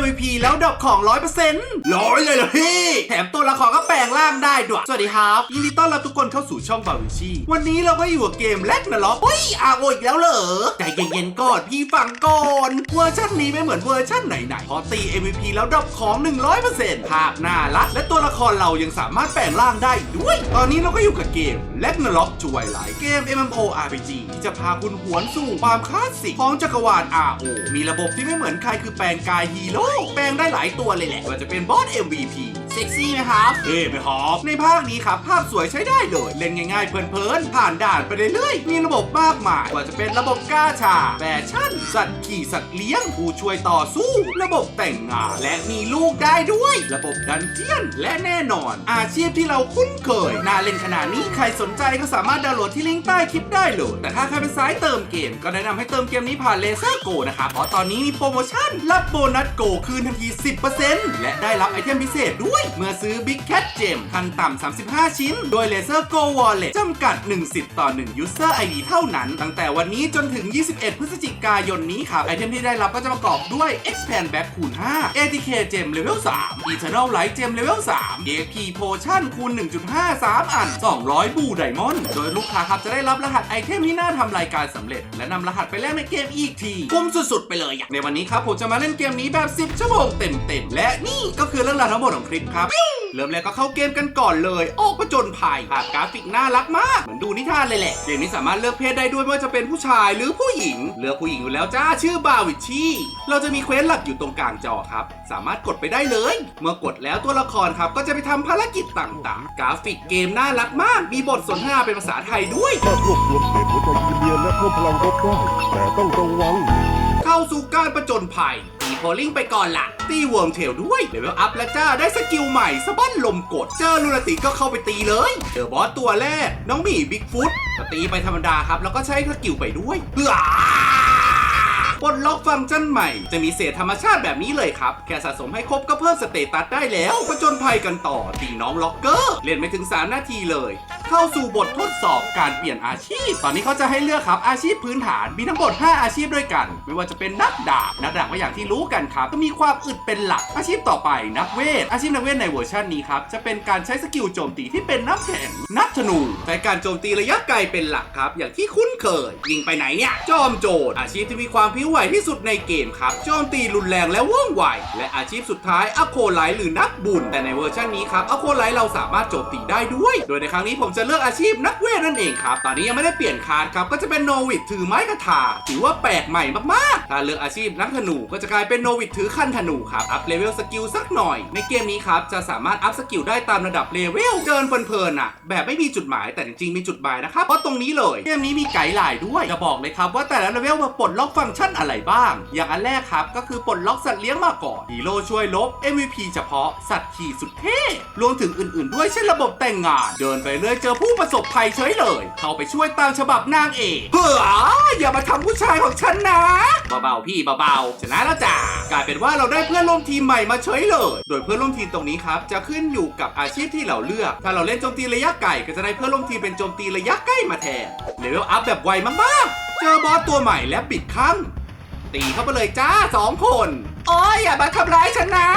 MVP แล้วดรอปของ100%ร้อยเลยเหรอพี่ แถมตัวละครก็แปลงร่างได้ด้วย สวัสดีครับ ยินดีต้อนรับทุกคนเข้าสู่ช่องบาวิชีวันนี้เราก็อยู่กับเกมแลกนะล็อกเฮ้ยอาโออีกแล้วเหรอ ใจเย็นๆก่อนพี่ฟังก่อน เวอร์ชันนี้ไม่เหมือนเวอร์ชันไหนๆพอตี MVP แล้วดรอปของ 100%ภาพน่ารักและตัวละครเรายังสามารถแปลงร่างได้อีกด้วย ตอนนี้เราก็อยู่กับเกม แลกนะล็อกจวยหลายเกม MMORPG ที่จะพาคุณหวนสู่ความคลาสสิกของจักรวาล RO มีระบบที่ไม่เหมือนใครคือแปลงกายฮีโร่แปลงได้หลายตัวเลยแหละว่าจะเป็นบอส MVP ซ็กซี่ไหมครับเท่ไหมครับในภาคนี้ครับภาพสวยใช้ได้เลย เล่นง่ายๆเพลินๆผ่านด่านไปเรื่อยๆมีระบบมากมายว่าจะเป็นระบบก้าชาแฟชั่น สัตว์ขี่สัตว์เลี้ยง ผู้ช่วยต่อสู้ ระบบแต่งงานและมีลูกได้ด้วย ระบบดันเจียน และแน่นอน อาชีพที่เราคุ้นเคยน่าเล่นขนาดนี้ใครสนใจก็สามารถดาวน์โหลดที่ลิงก์ใต้คลิปได้เลยแต่ถ้าใครเป็นสายเติมเกม ก็แนะนำให้เติมเกมนี้ผ่านเลเซอร์โกนะครับเพราะตอนนี้มีโปรโมชั่นรับโบนัสโกคืนทันที 10%และได้รับไอเทมพิเศษด้วยเมื่อซื้อ Big Cat Gem ขั้นต่ำ 35 ชิ้น โดย Laser Go Wallet จำกัด 1 สิทธิ์ต่อ 1 User ID เท่านั้น ตั้งแต่วันนี้จนถึง 21 พฤศจิกายนนี้ครับ ไอเทมที่ได้รับก็จะประกอบด้วย Expand Back คูณ 5 ATK Gem Level 3 Eternal Light Gem Level 3 DXP Potion คูณ 1.5 3 อัน 200 บูไดมอนด์ โดยลูกค้าครับจะได้รับรหัสไอเทมที่น่าทำรายการสำเร็จ และนำรหัสไปแลกในเกมอีกทีคุ้มสุดๆ ไปเลยในวันนี้ครับผมจะมาเล่นเกมนี้แบบ 10 ชั่วโมงเต็มๆ และนี่ก็คือเรื่องราวทั้งหมดของคลิปครับ เริ่มแรกก็เข้าเกมกันก่อนเลยออกประจนภัยภาพกราฟิกน่ารักมาก เหมือนดูนิทานเลยแหละ เกมนี้สามารถเลือกเพศได้ด้วยไม่ว่าจะเป็นผู้ชายหรือผู้หญิง เลือกผู้หญิงอยู่แล้วจ้าชื่อบาวิชชี่เราจะมีเควสหลักอยู่ตรงกลางจอครับ สามารถกดไปได้เลย เมื่อกดแล้วตัวละครครับก็จะไปทำภารกิจต่างๆ กราฟิกเกมน่ารักมาก มีบทสนทนาเป็นภาษาไทยด้วยสามารถรวบรวมเศษหัวใจยูเนียนและเพิ่มพลังรบได้แต่ต้องระวัง เข้าสู่การประจนภัย ตีโพลิงไปก่อนละตีเวิร์มเทลด้วยเลเวลอัพแล้วจ้าได้สกิลใหม่สะบั้นลมกด เจอลูนาติก็เข้าไปตีเลยเจอบอสตัวแรก น้องหมีบิ๊กฟุตก็ตีไปธรรมดาครับ แล้วก็ใช้สกิลไปด้วยเพื่อปลดล็อกฟังก์ชันใหม่ จะมีเศษธรรมชาติแบบนี้เลยครับ แค่สะสมให้ครบก็เพิ่มสเตตัสได้แล้วประจนภัยกันต่อตีน้องล็อกเกอร์ เล่นไม่ถึง 3 นาทีเลย เข้าสู่บททดสอบการเปลี่ยนอาชีพ ตอนนี้เขาจะให้เลือกครับอาชีพพื้นฐานมีทั้งหมด 5 อาชีพด้วยกัน ไม่ว่าจะเป็นนักดาบนักดาบก็อย่างที่รู้กันครับก็มีความอึดเป็นหลักอาชีพต่อไปนักเวท อาชีพนักเวทในเวอร์ชันนี้ครับจะเป็นการใช้สกิลโจมตีที่เป็นน้ำแข็งนักธนูใช้การโจมตีระยะไกลเป็นหลักครับอย่างที่คุ้นเคยยิงไปไหนเนี่ยจอมโจรอาชีพที่มีความพิ้วไหวที่สุดในเกมครับโจมตีรุนแรงและว่องไวและอาชีพสุดท้ายอโคไลหรือนักบุญแต่ในเวอร์ชันนี้ครับอโคไลเราสามารถโจมตีได้ด้วย โดยในครั้งนี้ผมจะเลือกอาชีพนักเวทนั่นเองครับ ตอนนี้ยังไม่ได้เปลี่ยนคาร์ดครับ ก็จะเป็นโนวิดถือไม้กระถาถือว่าแปลกใหม่มากๆ ถ้าเลือกอาชีพนักธนูก็จะกลายเป็นโนวิดถือคันธนูครับ อัพเลเวลสกิลสักหน่อย ในเกมนี้ครับ จะสามารถอัพสกิลได้ตามระดับเลเวลเดินเพลินๆอะ แบบไม่มีจุดหมายแต่จริงๆมีจุดหมายนะครับ เพราะตรงนี้เลย เกมนี้มีไกด์ไลน์ด้วย จะบอกเลยครับว่าแต่ละเลเวลมาปลดล็อกฟังก์ชันอะไรบ้าง อย่างอันแรกครับก็คือปลดล็อกสัตว์เลี้ยงมาก่อนฮีโร่ช่วยลบ MVP เฉพาะสัตว์ขี่สุดเท่รวมถึงอื่น ๆ ด้วยเช่นระบบแต่งงาน เดินไปเรื่อยเจอผู้ประสบภัยเฉยเลย เข้าไปช่วยตามฉบับนางเอกเฮ้ออย่ามาทำผู้ชายของฉันนะเบาๆพี่เบาๆชนะแล้วจ้ากลายเป็นว่าเราได้เพื่อนร่วมทีมใหม่มาเฉยเลย โดยเพื่อนร่วมทีมตรงนี้ครับจะขึ้นอยู่กับอาชีพที่เราเลือก ถ้าเราเล่นโจมตีระยะไกลก็จะได้เพื่อนร่วมทีมเป็นโจมตีระยะใกล้มาแทนเลเวลอัพแบบไวมากๆ เจอบอสตัวใหม่และปิดข้างตีเข้าไปเลยจ้าสองคนโอ้ยอย่ามาทำร้ายฉันนะ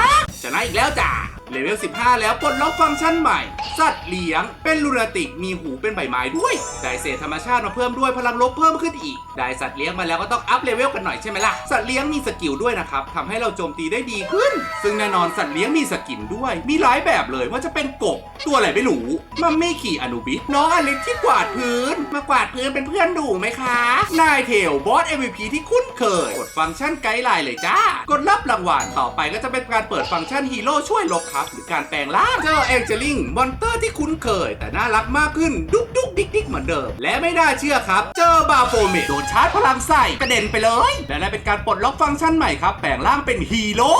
ชนะอีกแล้วจ้า เลเวล 15 แล้วปลดล็อกฟังก์ชันใหม่ สัตว์เลี้ยง เป็นลูนาติก มีหูเป็นใบไม้ด้วย ได้เศษธรรมชาติมาเพิ่มด้วยพลังลบเพิ่มขึ้นอีก ได้สัตว์เลี้ยงมาแล้วก็ต้องอัพเลเวลกันหน่อยใช่ไหมล่ะ สัตว์เลี้ยงมีสกิลด้วยนะครับทำให้เราโจมตีได้ดีขึ้น ซึ่งแน่นอนสัตว์เลี้ยงมีสกินด้วย มีหลายแบบเลยว่าจะเป็นกบ ตัวอะไรไม่รู้มัมมี่ขี่อนุบิสน้องอลิสที่กวาดพื้น มากวาดพื้นเป็นเพื่อนดูไหมคะ นายเทลบอส MVP ที่คุ้นเคย กดฟังก์ชันไกด์ไลน์เลยจ้ากดรับรางวัลต่อไปก็จะเป็นการเปิดฟังก์ชันฮีโร่ช่วยลบครับหรือการแปลงร่างเจอแองเจลิงมอนเตอร์ที่คุ้นเคย แต่น่ารักมากขึ้นดุกดุกดิ๊กดิ๊กเหมือนเดิม และไม่น่าเชื่อครับ เจอบาโฟเมตโดนชาร์จพลังใส่กระเด็นไปเลย และได้เป็นการปลดล็อกฟังก์ชันใหม่ครับ แปลงร่างเป็นฮีโร่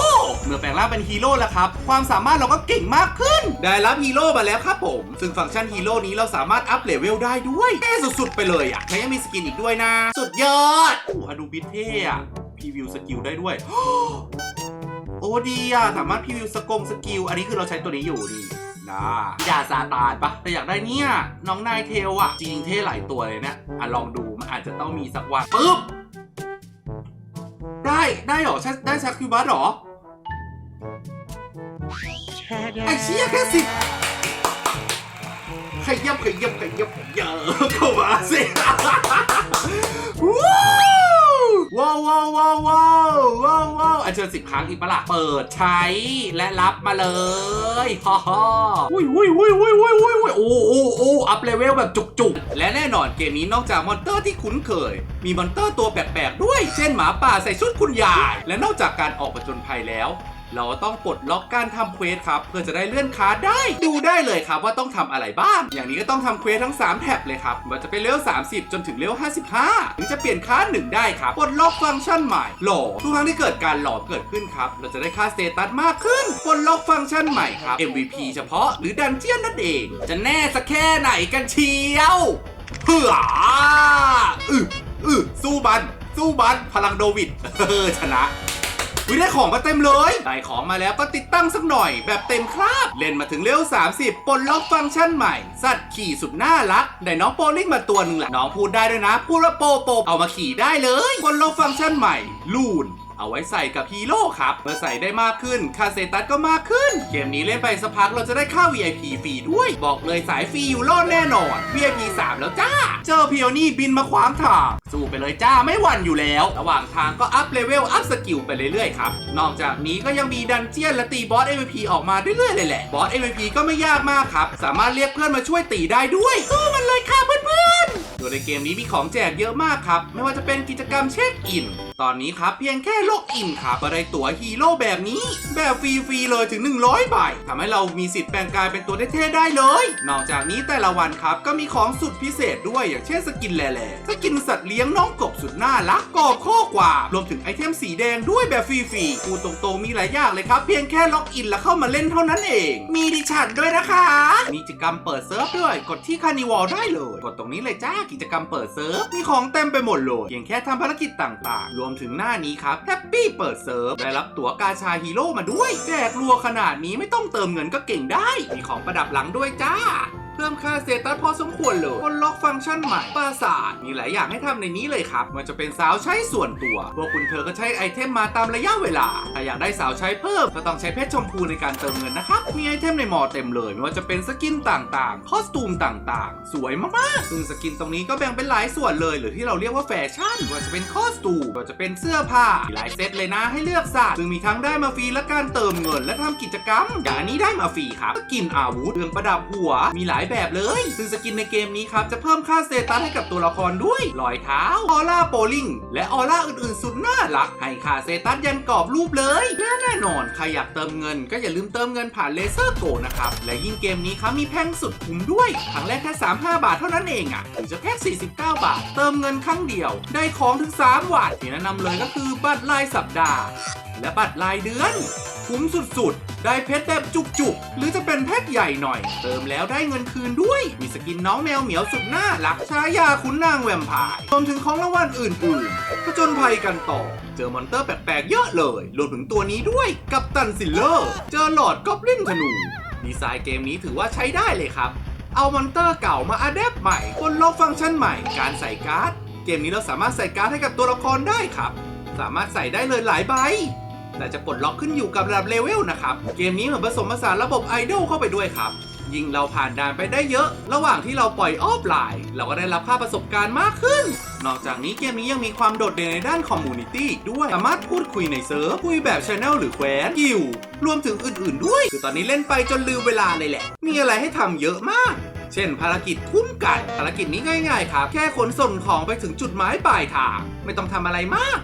เมื่อแปลงร่างเป็นฮีโร่แล้วครับความสามารถเราก็เก่งมากขึ้น ได้รับฮีโร่มาแล้วครับผม ซึ่งฟังก์ชันฮีโร่นี้เราสามารถอัพเลเวลได้ด้วยเท่สุดๆไปเลยอะและยังมีสกินอีกด้วยนะ สุดยอดโอ้อดูบิทเท่อะพรีวิวสกิลได้ด้วย โอ้ดีอะ สามารถพรีวิวสกงสกิล อันนี้คือเราใช้ตัวนี้อยู่ดีนะยาซาตานปะแต่อยากได้เนี่ย น้องนายเทลอะ จริงๆเท่หลายตัวเลยเนี่ยอะลองดูมันอาจจะต้องมีสักวันปึ๊บ ได้ได้เหรอใช่ได้ชักคิวบัสเหรอไอ้เชี่ยแค่สิบขยับขยับขยับเยอะเข้ามาสิ ว้าวว้าวว้าวว้าวว้าวว้าวอันเชิญสิบครั้งอีกปะล่ะเปิดใช้และรับมาเลยฮ่าฮ่าอุ้ยอุ้ยอุ้ยอุ้ยอุ้ยอุ้ยอุ้ยโอ้โอ้โอ้อัพเลเวลแบบจุกๆ และแน่นอนเกมนี้นอกจากมอนเตอร์ที่คุ้นเคย มีมอนเตอร์ตัวแปลกๆด้วย เช่นหมาป่าใส่ชุดคุณยาย และนอกจากการออกผจญภัยแล้ว เราต้องปลดล็อกการทำเควสครับ เพื่อจะได้เลื่อนคาได้ ดูได้เลยครับว่าต้องทำอะไรบ้าง อย่างนี้ก็ต้องทำเควสทั้ง 3 แท็บเลยครับมันจะเป็นเลเวล30 จนถึงเลเวล55 ถึงจะเปลี่ยนค่าหนึ่งได้ครับ ปลดล็อกฟังก์ชันใหม่หล่อทุกครั้งที่เกิดการหลอเกิดขึ้นครับ เราจะได้ค่าสเตตัสมากขึ้น ปลดล็อกฟังก์ชันใหม่ครับ MVP เฉพาะหรือดันเจียนนั่นเอง จะแน่สักแค่ไหนกันเชียวเพื่ออืออือสู้บันสู้บันพลังโดวิดเออชนะ วิได้ของมาเต็มเลยได้ของมาแล้วก็ติดตั้งสักหน่อย แบบเต็มคราบ เล่นมาถึงเลเวล30 ปลดล็อกฟังก์ชันใหม่ สัตว์ขี่สุดน่ารัก ได้น้องโปลิงมาตัวหนึ่งแหละน้องพูดได้ด้วยนะ พูดว่าโปโปเอามาขี่ได้เลยปลดล็อกฟังก์ชันใหม่ ลูน เอาไว้ใส่กับฮีโร่ครับเมื่อใส่ได้มากขึ้นคาเซตัสก็มากขึ้น เกมนี้เล่นไปสักพักเราจะได้ค่า VIP ฟรีด้วย บอกเลยสายฟรีอยู่รอดแน่นอน VIP 3 แล้วจ้า เจอเพียวนี่บินมาขวางทางสู้ไปเลยจ้าไม่หวั่นอยู่แล้ว ระหว่างทางก็อัพเลเวลอัพสกิลไปเรื่อยๆครับนอกจากนี้ก็ยังมีดันเจียนและตีบอส MVP ออกมาเรื่อยๆเลยแหละบอส MVP ก็ไม่ยากมากครับสามารถเรียกเพื่อนมาช่วยตีได้ด้วยสู้มันเลยค่ะเพื่อนๆโดยในเกมนี้มีของแจกเยอะมากครับไม่ว่าจะเป็นกิจกรรมเช็คอิน ตอนนี้ครับเพียงแค่ล็อกอินครับก็ได้ตั๋วฮีโร่แบบนี้ แบบฟรีๆเลยถึง 100 ใบทำให้เรามีสิทธิ์แปลงกายเป็นตัวเท่ๆได้เลย นอกจากนี้แต่ละวันครับก็มีของสุดพิเศษด้วยอย่างเช่นสกินแหล่ๆสกินสัตว์เลี้ยงน้องกบสุดน่ารักกอบข้อกว่ารวมถึงไอเทมสีแดงด้วยแบบฟรีๆพูตรงๆมีหลายอย่างเลยครับเพียงแค่ล็อกอินแล้วเข้ามาเล่นเท่านั้นเอง มีดิฉันด้วยนะคะมีกิจกรรมเปิดเซิร์ฟด้วย กดที่คานิวอลได้เลย กดตรงนี้เลยจ้ากิจกรรมเปิดเซิร์ฟมีของเต็มไปหมดเลยเพียงแค่ทำภารกิจต่างๆรวมถึงหน้านี้ครับแฮปปี้เปิดเซิร์ฟได้รับตั๋วกาชาฮีโร่มาด้วยแจกรัวขนาดนี้ไม่ต้องเติมเงินก็เก่งได้ มีของประดับหลังด้วยจ้า พิ่มค่าเซตัสพอสมควรเลยคนล็อกฟังก์ชันใหม่ปราสาทมีหลายอย่างให้ทำในนี้เลยครับ มันจะเป็นสาวใช้ส่วนตัว พวกคุณเธอก็ใช้ไอเทมมาตามระยะเวลา ถ้าอยากได้สาวใช้เพิ่ม ก็ต้องใช้เพชรชมพูในการเติมเงินนะครับ มีไอเทมในหมอเต็มเลย ไม่ว่าจะเป็นสกินต่างๆ คอสตูมต่างๆ สวยมากๆ ซึ่งสกินตรงนี้ก็แบ่งเป็นหลายส่วนเลย หรือที่เราเรียกว่าแฟชั่นไม่ว่าจะเป็นคอสตูมไม่ว่าจะเป็นเสื้อผ้ามีหลายเซตเลยนะให้เลือกสรรซึ่งมีทั้งได้มาฟรีและการเติมเงิน และทำกิจกรรมอย่างอันนี้ได้มาฟรีครับสกินอาวุธเครื่องประดับหัวมีหลายแบบเลย ซึ่งสกินในเกมนี้ครับ จะเพิ่มค่าสเตตัสให้กับตัวละครด้วยรอยเท้าออร่าโปลิงและออร่าอื่นๆ สุดน่ารัก ให้ค่าสเตตัสยันกรอบรูปเลยและแน่นอน ใครอยากเติมเงิน ก็อย่าลืมเติมเงินผ่านเลเซอร์โกนะครับ และยิ่งเกมนี้ครับมีแพ็งสุดคุ้มด้วยครั้งแรกแค่35 บาทเท่านั้นเองอะ่ะหรือจะแพ็ก49 บาท เติมเงินครั้งเดียว ได้ของถึง 3 วัตที่แนะนำเลยก็คือบัตรรายสัปดาห์ และบัตรรายเดือน คุ้มสุดๆ ได้เพชรแบบจุกๆ หรือจะเป็นแพ็คใหญ่หน่อย เติมแล้วได้เงินคืนด้วย มีสกินน้องแมวเหมียวสุดน่ารักชายาขุนนางแวมไพร์รวมถึงของรางวัลอื่นๆผจญภัยกันต่อ เจอมอนเตอร์แปลกๆเยอะเลยรวมถึงตัวนี้ด้วยกับตันซิลเลอร์ เจอหลอดกอบลินธนู ดีไซน์เกมนี้ถือว่าใช้ได้เลยครับ เอามอนเตอร์เก่ามาอัดแอปใหม่บนล็อกฟังก์ชันใหม่ การใส่การ์ด เกมนี้เราสามารถใส่การ์ดให้กับตัวละครได้ครับ สามารถใส่ได้เลยหลายใบ แต่จะปลดล็อกขึ้นอยู่กับระดับเลเวลนะครับ เกมนี้เหมือนผสมผสานระบบไอดอลเข้าไปด้วยครับ ยิ่งเราผ่านด่านไปได้เยอะ ระหว่างที่เราปล่อยออฟไลน์ เราก็ได้รับค่าประสบการณ์มากขึ้น นอกจากนี้เกมนี้ยังมีความโดดเด่นในด้านคอมมูนิตี้ด้วย สามารถพูดคุยในเซิร์ฟ คุยแบบชแนลหรือแควนกิวรวมถึงอื่นๆ ด้วย คือตอนนี้เล่นไปจนลืมเวลาเลยแหละ มีอะไรให้ทำเยอะมากเช่น ภารกิจคุ้มกันภารกิจนี้ง่าย ๆ ครับ แค่ขนส่งของไปถึงจุดหมายปลายทาง ไม่ต้องทำอะไรมาก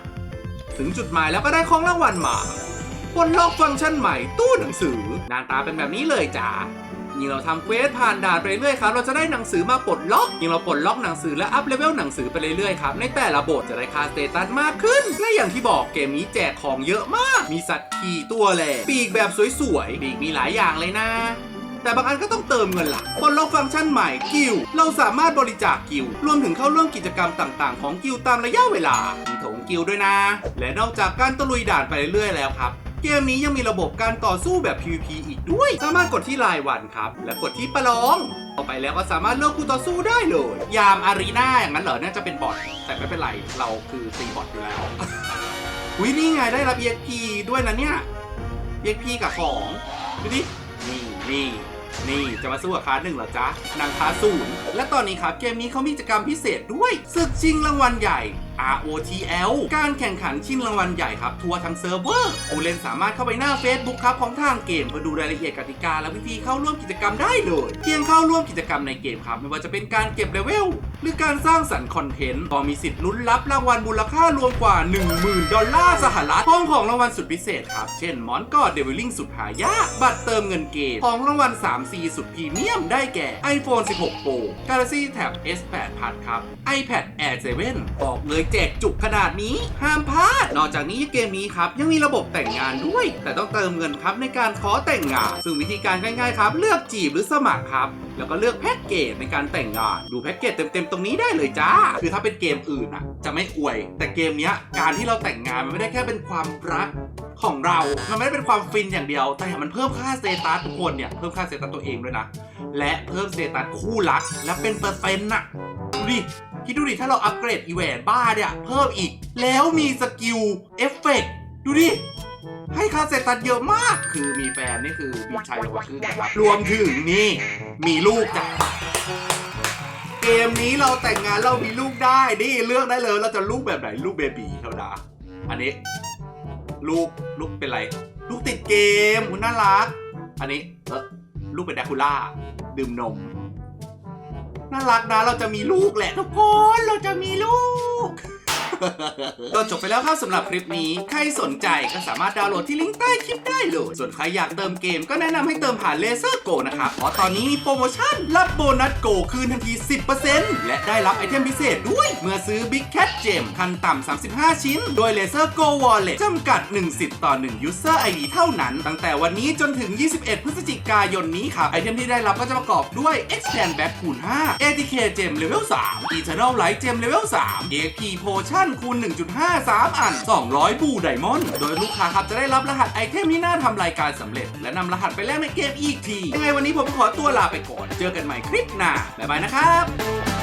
ถึงจุดหมายแล้วก็ได้ของรางวัลมาบนล็อกฟังก์ชันใหม่ตู้หนังสือหน้าตาเป็นแบบนี้เลยจ้ายิ่งเราทำเควสผ่านด่านไปเรื่อยครับ เราจะได้หนังสือมาปลดล็อก ยิ่งเราปลดล็อกหนังสือและอัพเลเวลหนังสือไปเรื่อยๆครับ ในแต่ละบทจะได้ค่าสเตตัสมากขึ้น และอย่างที่บอกเกมนี้แจกของเยอะมาก มีสัตว์ขี่ตัวแหล่ปีกแบบสวยๆ ปีกมีหลายอย่างเลยนะ แต่บางอันก็ต้องเติมเงินล่ะบนล็อกฟังก์ชันใหม่กิลด์เราสามารถบริจาคกิลด์รวมถึงเข้าร่วมกิจกรรมต่างๆ ของกิลด์ตามระยะเวลามีถงกิลด์ด้วยนะ และนอกจากการตะลุยด่านไปเรื่อยๆแล้วครับเกมนี้ยังมีระบบการต่อสู้แบบ PVP อีกด้วย สามารถกดที่รายวันครับ และกดที่ประลองต่อไปแล้วก็สามารถเลือกคู่ต่อสู้ได้เลย ยามอารีนาอย่างนั้นเหรอ น่าจะเป็นบอทแต่ไม่เป็นไร เราคือตีบอทอยู่แล้ว วินี่ไงได้รับ EXP ด้วยนะเนี่ย EXP กับของ ดูดิ นี่ นี่ นี่จะมาสู้กับคาร์หนึ่งเหรอจ๊ะนางคาศูนย์และตอนนี้ครับเกมนี้เขามีกิจกรรมพิเศษด้วยศึกชิงรางวัลใหญ่ ROTL การแข่งขันชิงรางวัลใหญ่ครับ ทัวร์ทั้งเซิร์ฟเวอร์ผู้เล่นสามารถเข้าไปหน้า Facebook ครับของทางเกมเพื่อดูรายละเอียดกติกา และวิธีเข้าร่วมกิจกรรมได้เลย เพียงเข้าร่วมกิจกรรมในเกมครับ ไม่ว่าจะเป็นการเก็บเลเวลหรือการสร้างสรรค์คอนเทนต์ก็มีสิทธิ์ลุ้นรับรางวัลมูลค่ารวมกว่า 10,000 ดอลลาร์สหรัฐพร้อมของรางวัลสุดพิเศษครับ เช่นมอนกอดเดวิลลิงสุดหายากบัตรเติมเงินเกมของรางวัล 3C สุดพรีเมียมได้แก่ iPhone 16 Pro Galaxy Tab S8 Plus ครับ iPad Air 7บอกเลยแจกจุกขนาดนี้ ห้ามพลาด นอกจากนี้เกมนี้ครับยังมีระบบแต่งงานด้วย แต่ต้องเติมเงินครับในการขอแต่งงาน ซึ่งวิธีการง่ายๆครับ เลือกจีบหรือสมัครครับแล้วก็เลือกแพ็กเกจในการแต่งงาน ดูแพ็กเกจเต็มๆ ตรงนี้ได้เลยจ้า คือถ้าเป็นเกมอื่นอะ จะไม่อวย แต่เกมเนี้ย การที่เราแต่งงานมันไม่ได้แค่เป็นความรักของเรา มันไม่ได้เป็นความฟินอย่างเดียว แต่มันเพิ่มค่าสเตตัสทุกคนเนี่ย เพิ่มค่าสเตตัสตัวเองด้วยนะ และเพิ่มสเตตัสคู่รัก และเป็นเปอร์เซ็นต์น่ะ ดูดิ คิดดูดิถ้าเราอัปเกรดอีแหวนบ้าเนี่ย เพิ่มอีก แล้วมีสกิลเอฟเฟกต์ดูดิ ให้ค่าสเตตัสเยอะมาก คือมีแฟนนี่คือมีชัยว่าครึ่งนะครับ รวมถึงนี่ มีลูกจ้ะเกมนี้เราแต่งงานเรามีลูกได้ นี่เลือกได้เลยเราจะลูกแบบไหนลูกเบบีเท่านะอันนี้ ลูกลูกเป็นไร ลูกติดเกมคุณน่ารัก อันนี้เออลูกเป็นแดคูล่าดื่มนม น่ารักนะเราจะมีลูกแหละทุกคน เราจะมีลูก ก็จบไปแล้วครับสำหรับคลิปนี้ ใครสนใจก็สามารถดาวน์โหลดที่ลิงก์ใต้คลิปได้เลย ส่วนใครอยากเติมเกมก็แนะนำให้เติมผ่านเลเซอร์โกนะครับ เพราะตอนนี้มีโปรโมชั่นรับโบนัสโกคืนทันที 10%และได้รับไอเทมพิเศษด้วย เมื่อซื้อ Big Cat Gem คันต่ำ 35 ชิ้น โดย Laser Go Wallet จำกัด1สิทธิ์ต่อ1 User ID เท่านั้น ตั้งแต่วันนี้จนถึง 21 พฤศจิกายนนี้ครับไอเทมที่ได้รับก็จะประกอบด้วย Expand Back คูณ5 ATK Gem Level 3 Eternal Light Gem Level 3 EXP Potion คูณ 1.5 3 อัน 200 บูไดมอนด์โดยลูกค้าครับจะได้รับรหัสไอเทมที่น่าทำรายการสำเร็จ และนำรหัสไปแลกในเกมอีกที ยังไงวันนี้ผมขอตัวลาไปก่อน เจอกันใหม่คลิปหน้า บ๊ายบายนะครับ